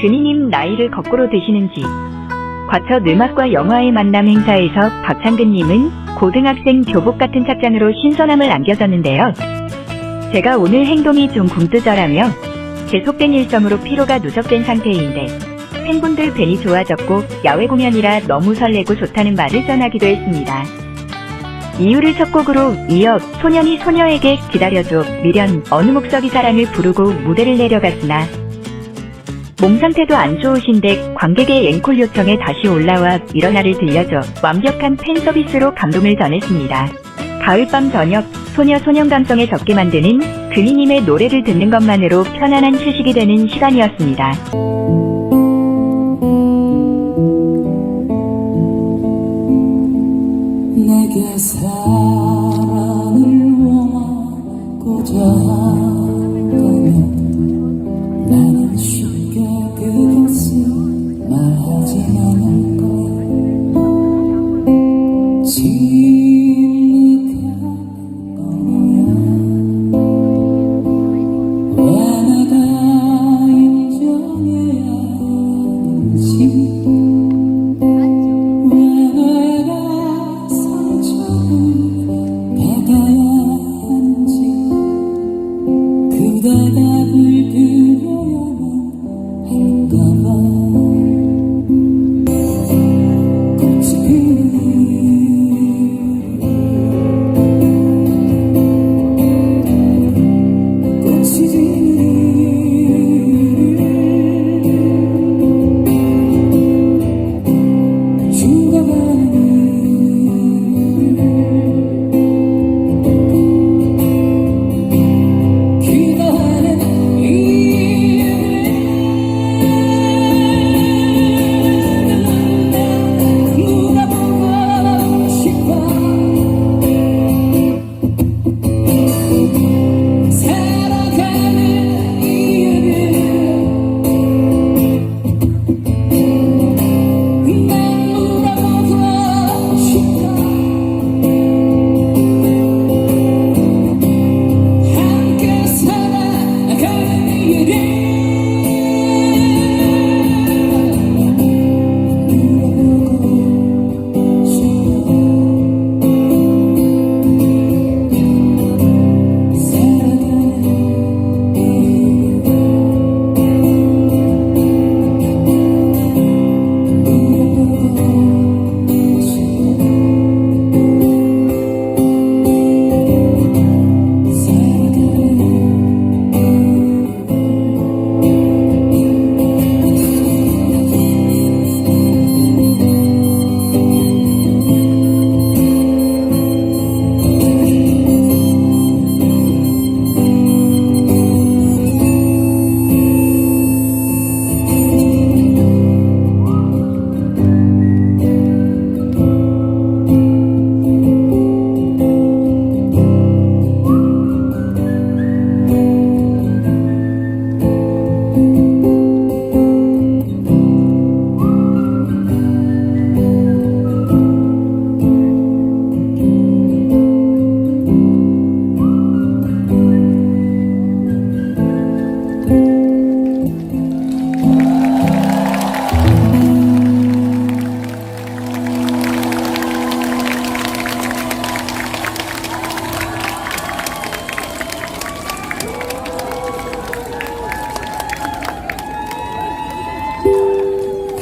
근희님 나이를 거꾸로 드시는지. 과천 음악과 영화의 만남 행사에서 박창근님은 고등학생 교복 같은 착장으로 신선함을 안겨줬는데요. 제가 오늘 행동이 좀 굼뜨더라며 계속된 일정으로 피로가 누적된 상태인데 팬분들 괜히 좋아졌고 야외 공연이라 너무 설레고 좋다는 말을 전하기도 했습니다. 이유를 첫 곡으로 이어 소년이 소녀에게 기다려줘 미련 어느 목석이 사랑을 부르고 무대를 내려갔으나 몸 상태도 안 좋으신데 관객의 앵콜 요청에 다시 올라와 일어나를 들려줘 완벽한 팬 서비스로 감동을 전했습니다. 가을밤 저녁 소녀 소년 감성에 적게 만드는 근희님의 노래를 듣는 것만으로 편안한 휴식이 되는 시간이었습니다. 내게 사랑을 원하고자 한다면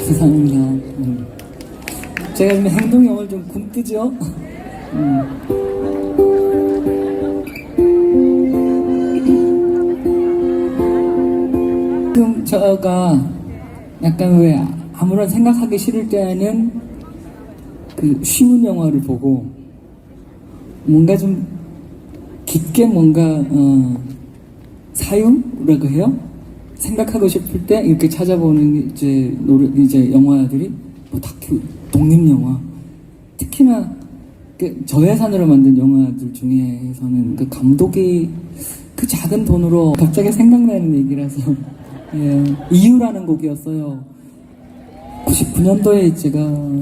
감사합니다. 음. 제가 지금 행동이 오늘 좀 굼뜨죠? 음. 지금 저가 약간 왜 아무런 생각하기 싫을 때는 그 쉬운 영화를 보고 뭔가 좀 깊게 뭔가 어, 사유라고 해요? 생각하고 싶을 때 이렇게 찾아보는 이제 노래 이제 영화들이 뭐 다큐 독립 영화 특히나 그 저예산으로 만든 영화들 중에서는 그 감독이 그 작은 돈으로 갑자기 생각나는 얘기라서 예, 이유라는 곡이었어요. 99년도에 제가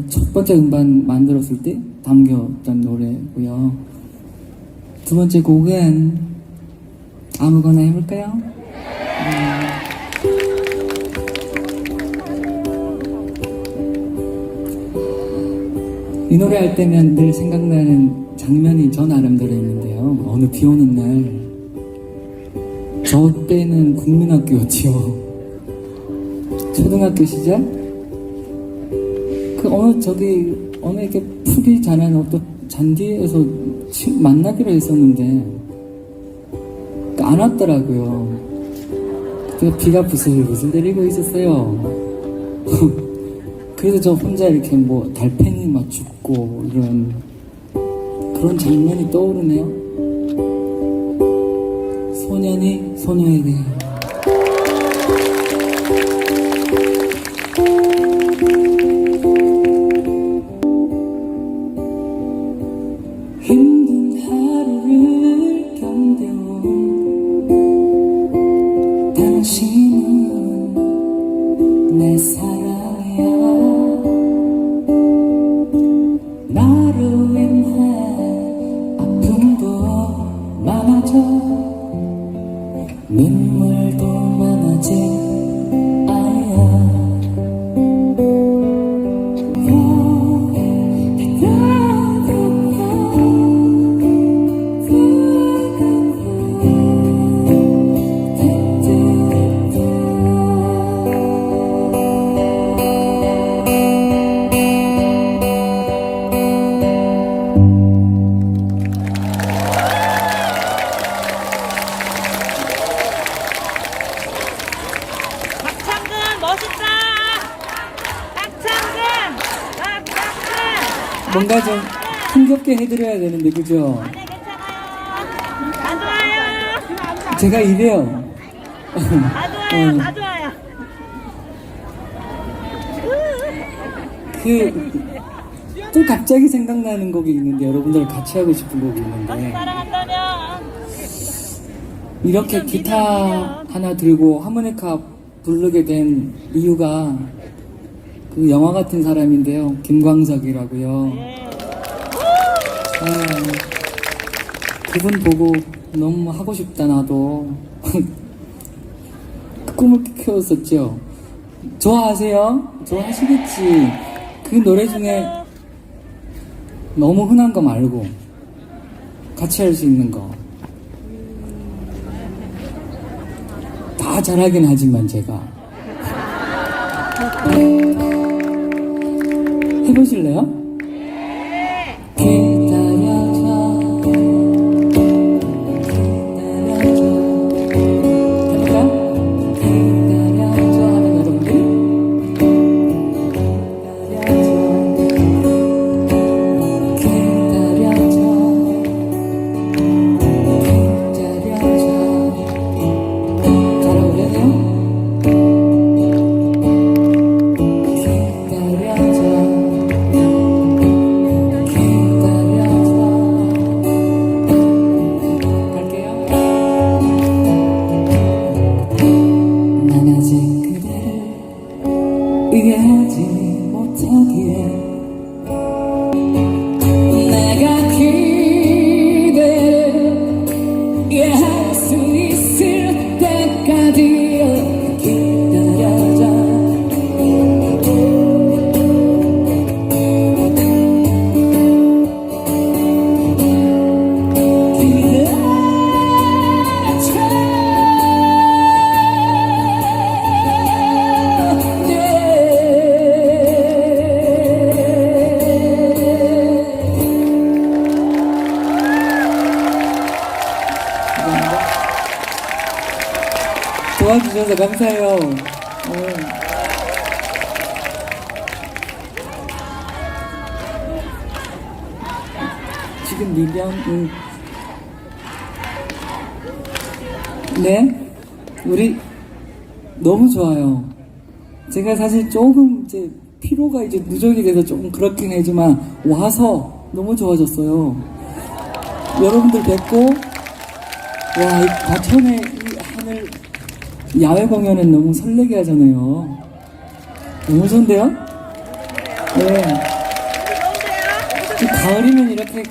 첫 번째 음반 만들었을 때 담겼던 노래고요. 두 번째 곡은 아무거나 해볼까요? 음. 이 노래 할 때면 늘 생각나는 장면이 저 나름대로 있는데요. 어느 비 오는 날, 저 때는 국민학교였지요. 초등학교 시절? 그 어느 저기, 어느 이렇게 풀이 자란 어떤 잔디에서 치- 만나기로 했었는데, 그안 왔더라고요. 그때 비가 부슬부슬 내리고 있었어요. 그래서 저 혼자 이렇게 뭐 달팽이 막 죽고 이런 그런 장면이 떠오르네요. 소년이 소녀에게 눈물도 많아진 뭔가 좀 흥겹게 해드려야 되는데 그죠? 좋아요. 제가 이래요 다 좋아요. 음. 다 좋아요. 그또 갑자기 생각나는 곡이 있는데 여러분들 같이 하고 싶은 곡이 있는데 사랑한다면 이렇게 기타. 하나 들고 하모니카 부르게 된 이유가 그 영화 같은 사람인데요 김광석이라고요 네. 네. 그분 보고 너무 하고 싶다 나도 그 꿈을 키웠었죠 좋아하세요? 좋아하시겠지 그 노래 중에 너무 흔한 거 말고 같이 할 수 있는 거 다 잘하긴 하지만 제가 해보실래요? 감사해요. 네. 지금 미련, 음. 네, 우리 너무 좋아요. 제가 사실 조금 이제 피로가 이제 누적이 돼서 조금 그렇긴 하지만 와서 너무 좋아졌어요. 여러분들 뵙고 와, 이 하늘 야외 공연은 너무 설레게 하잖아요. 너무 좋은데요? 네. 이 가을이면 이렇게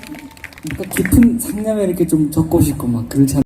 깊은 상념에 이렇게 좀 적고 싶고 막 그렇잖아요.